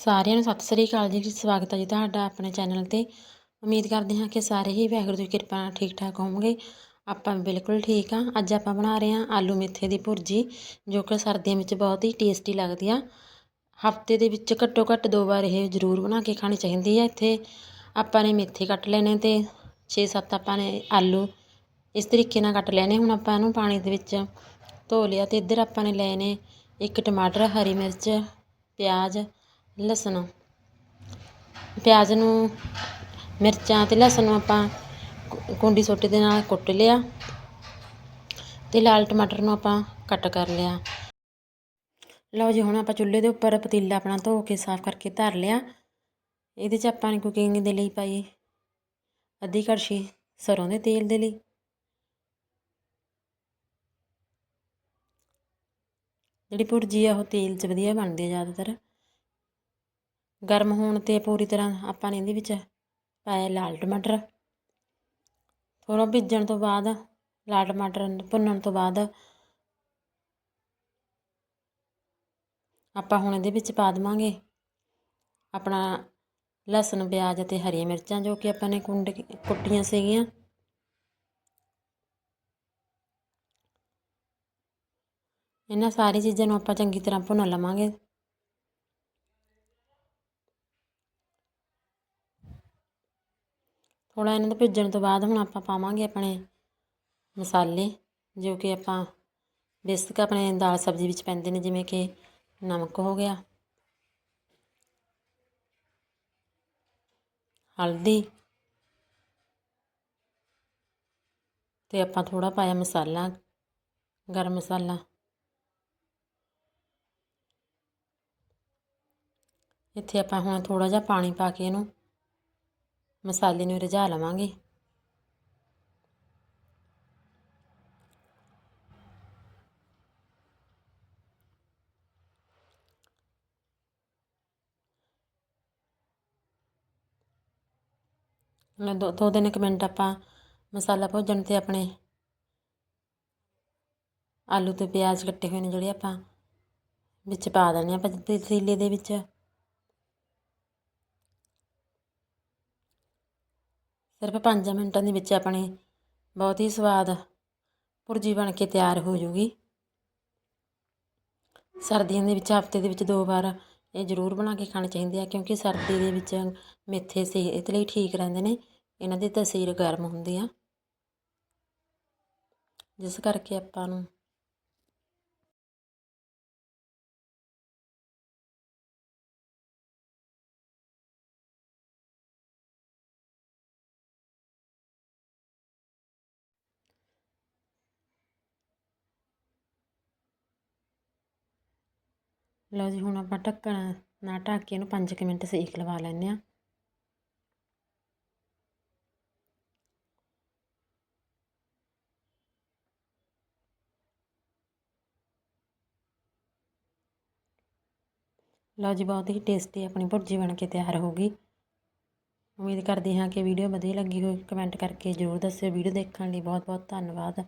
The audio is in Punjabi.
ਸਾਰਿਆਂ ਨੂੰ ਸਤਿ ਸ੍ਰੀ ਅਕਾਲ ਜੀ ਸਵਾਗਤ ਹੈ ਜੀ ਤੁਹਾਡਾ ਆਪਣੇ ਚੈਨਲ ਤੇ। ਉਮੀਦ ਕਰਦੇ ਹਾਂ ਕਿ ਸਾਰੇ ਹੀ ਵਾਹਿਗੁਰੂ ਦੀ ਕਿਰਪਾ ਨਾਲ ਠੀਕ ਠਾਕ ਹੋਵੋਗੇ। ਆਪਾਂ ਬਿਲਕੁਲ ਠੀਕ ਆ ਅੱਜ ਆਪਾਂ ਬਣਾ ਰਹੇ ਹਾਂ ਆਲੂ ਮੇਥੇ ਦੀ ਭੁਰਜੀ, ਜੋ ਕਿ ਸਰਦੀਆਂ ਵਿੱਚ ਬਹੁਤ ਹੀ ਟੇਸਟੀ ਲੱਗਦੀ ਆ। ਹਫ਼ਤੇ ਦੇ ਵਿੱਚ ਘੱਟੋ ਘੱਟ ਦੋ ਵਾਰ ਇਹ ਜ਼ਰੂਰ ਬਣਾ ਕੇ ਖਾਣੀ ਚਾਹੀਦੀ ਹੈ ਇੱਥੇ ਆਪਾਂ ਨੇ ਮੇਥੇ ਕੱਟ ਲੈਣੇ ਤੇ 6-7 ਆਪਾਂ ਨੇ ਆਲੂ ਇਸ ਤਰੀਕੇ ਨਾਲ ਕੱਟ ਲੈਣੇ। ਹੁਣ ਆਪਾਂ ਇਹਨੂੰ ਪਾਣੀ ਦੇ ਵਿੱਚ ਧੋ ਲਿਆ ਤੇ ਇੱਧਰ ਆਪਾਂ ਨੇ ਲਏ ਨੇ ਇੱਕ ਟਮਾਟਰ, ਹਰੀ ਮਿਰਚ, ਪਿਆਜ਼ ਲਸਣ, ਪਿਆਜ਼ ਨੂੰ, ਮਿਰਚਾਂ ਅਤੇ ਲਸਣ ਨੂੰ ਆਪਾਂ ਕੁੰਡੀ ਸੋਟੇ ਦੇ ਨਾਲ ਕੁੱਟ ਲਿਆ ਤੇ ਲਾਲ ਟਮਾਟਰ ਨੂੰ ਆਪਾਂ ਕੱਟ ਕਰ ਲਿਆ। ਲਓ ਜੀ, ਹੁਣ ਆਪਾਂ ਚੁੱਲ੍ਹੇ ਦੇ ਉੱਪਰ ਪਤੀਲਾ ਆਪਣਾ ਧੋ ਕੇ ਸਾਫ਼ ਕਰਕੇ ਧਰ ਲਿਆ। ਇਹਦੇ 'ਚ ਆਪਾਂ ਨੇ ਕੁਕਿੰਗ ਦੇ ਲਈ ਪਾਈ ਅੱਧੀ ਕੜਛੀ ਸਰੋਂ ਦੇ ਤੇਲ ਦੇ ਲਈ। ਜਿਹੜੀ ਭੁਰਜੀ ਆ ਉਹ ਤੇਲ 'ਚ ਵਧੀਆ ਬਣਦੀ ਆ ਜ਼ਿਆਦਾਤਰ। ਗਰਮ ਹੋਣ ਤੇ ਪੂਰੀ ਤਰ੍ਹਾਂ ਆਪਾਂ ਨੇ ਇਹਦੇ ਵਿੱਚ ਪਾਇਆ ਲਾਲ ਟਮਾਟਰ। ਥੋੜ੍ਹਾ ਭਿੱਜਣ ਤੋਂ ਬਾਅਦ ਲਾਲ ਟਮਾਟਰ ਭੁੰਨਣ ਤੋਂ ਬਾਅਦ ਆਪਾਂ ਹੁਣ ਇਹਦੇ ਵਿੱਚ ਪਾ ਦੇਵਾਂਗੇ ਆਪਣਾ ਲਸਣ, ਪਿਆਜ਼ ਅਤੇ ਹਰੀਆਂ ਮਿਰਚਾਂ ਜੋ ਕਿ ਆਪਾਂ ਨੇ ਕੁੰਡ ਕੁੱਟੀਆਂ ਸੀਗੀਆਂ। ਇਹਨਾਂ ਸਾਰੀ ਚੀਜ਼ਾਂ ਨੂੰ ਆਪਾਂ ਚੰਗੀ ਤਰ੍ਹਾਂ ਭੁੰਨ ਲਵਾਂਗੇ। ਥੋੜ੍ਹਾ ਇਹਨਾਂ ਦੇ ਭਿੱਜਣ ਤੋਂ ਬਾਅਦ ਹੁਣ ਆਪਾਂ ਪਾਵਾਂਗੇ ਆਪਣੇ ਮਸਾਲੇ, ਜੋ ਕਿ ਆਪਾਂ ਬੇਸਿਕ ਆਪਣੇ ਦਾਲ ਸਬਜ਼ੀ ਵਿੱਚ ਪੈਂਦੇ ਨੇ, ਜਿਵੇਂ ਕਿ ਨਮਕ ਹੋ ਗਿਆ, ਹਲਦੀ ਤੇ ਆਪਾਂ ਥੋੜਾ ਪਾਇਆ ਮਸਾਲਾ, ਗਰਮ ਮਸਾਲਾ। ਇੱਥੇ ਆਪਾਂ ਹੁਣ ਥੋੜਾ ਜਿਹਾ ਪਾਣੀ ਪਾ ਕੇ ਇਹਨੂੰ ਮਸਾਲੇ ਨੂੰ ਰਝਾ ਲਵਾਂਗੇ। ਹੁਣ ਦੋ ਦੋ ਤਿੰਨ ਕੁ ਮਿੰਟ ਆਪਾਂ ਮਸਾਲਾ ਭੁੱਜਣ ਤੇ ਆਪਣੇ ਆਲੂ ਤੇ ਪਿਆਜ਼ ਕੱਟੇ ਹੋਏ ਨੇ ਜਿਹੜੇ ਆਪਾਂ ਵਿੱਚ ਪਾ ਦੇਣੇ ਆਪਾਂ ਪਤੀਲੇ ਦੇ ਵਿੱਚ। ਸਿਰਫ 5 ਮਿੰਟਾਂ ਦੇ ਵਿੱਚ ਆਪਣੇ ਬਹੁਤ ਹੀ ਸਵਾਦ ਭੁਰਜੀ ਬਣ ਕੇ ਤਿਆਰ ਹੋ ਜੂਗੀ। ਸਰਦੀਆਂ ਦੇ ਵਿੱਚ, ਹਫ਼ਤੇ ਦੇ ਵਿੱਚ ਦੋ ਵਾਰ ਇਹ ਜ਼ਰੂਰ ਬਣਾ ਕੇ ਖਾਣੇ ਚਾਹੀਦੇ ਆ, ਕਿਉਂਕਿ ਸਰਦੀ ਦੇ ਵਿੱਚ ਮੇਥੇ ਸਿਹਤ ਲਈ ਠੀਕ ਰਹਿੰਦੇ ਨੇ, ਇਹਨਾਂ ਦੀ ਤਸੀਰ ਗਰਮ ਹੁੰਦੀ ਆ। ਜਿਸ ਕਰਕੇ ਆਪਾਂ ਨੂੰ ਲਓ ਜੀ, ਹੁਣ ਆਪਾਂ ਢੱਕਣ ਨਾ ਢੱਕ ਕੇ ਇਹਨੂੰ 5 ਕੁ ਮਿੰਟ ਸੇਕ ਲਵਾ ਲੈਂਦੇ ਆ ਲਓ ਜੀ, ਬਹੁਤ ਹੀ ਟੇਸਟੀ ਆਪਣੀ ਭੁਰਜੀ ਬਣ ਕੇ ਤਿਆਰ ਹੋ ਗਈ। ਉਮੀਦ ਕਰਦੀ ਹਾਂ ਕਿ ਵੀਡੀਓ ਵਧੀਆ ਲੱਗੀ ਹੋਈ ਕਮੈਂਟ ਕਰਕੇ ਜ਼ਰੂਰ ਦੱਸਿਓ। ਵੀਡੀਓ ਦੇਖਣ ਲਈ ਬਹੁਤ ਬਹੁਤ ਧੰਨਵਾਦ।